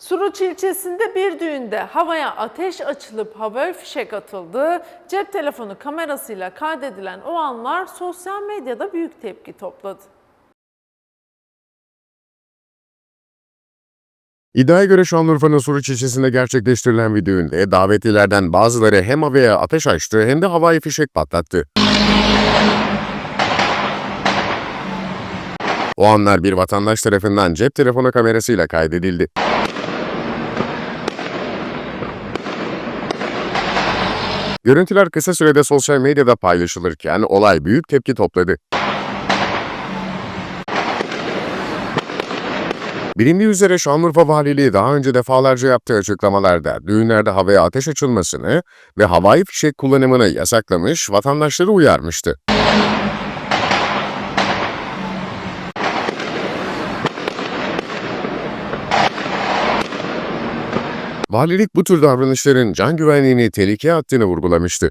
Suruç ilçesinde bir düğünde havaya ateş açılıp havai fişek atıldı. Cep telefonu kamerasıyla kaydedilen o anlar sosyal medyada büyük tepki topladı. İddiaya göre Şanlıurfa'nın Suruç ilçesinde gerçekleştirilen bir düğünde davetlilerden bazıları hem havaya ateş açtı hem de havai fişek patlattı. O anlar bir vatandaş tarafından cep telefonu kamerasıyla kaydedildi. Görüntüler kısa sürede sosyal medyada paylaşılırken olay büyük tepki topladı. Bilindiği üzere Şanlıurfa Valiliği daha önce defalarca yaptığı açıklamalarda düğünlerde havaya ateş açılmasını ve havai fişek kullanımını yasaklamış, vatandaşları uyarmıştı. Valilik bu tür davranışların can güvenliğini tehlikeye attığını vurgulamıştı.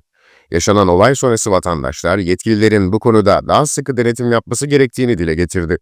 Yaşanan olay sonrası vatandaşlar yetkililerin bu konuda daha sıkı denetim yapması gerektiğini dile getirdi.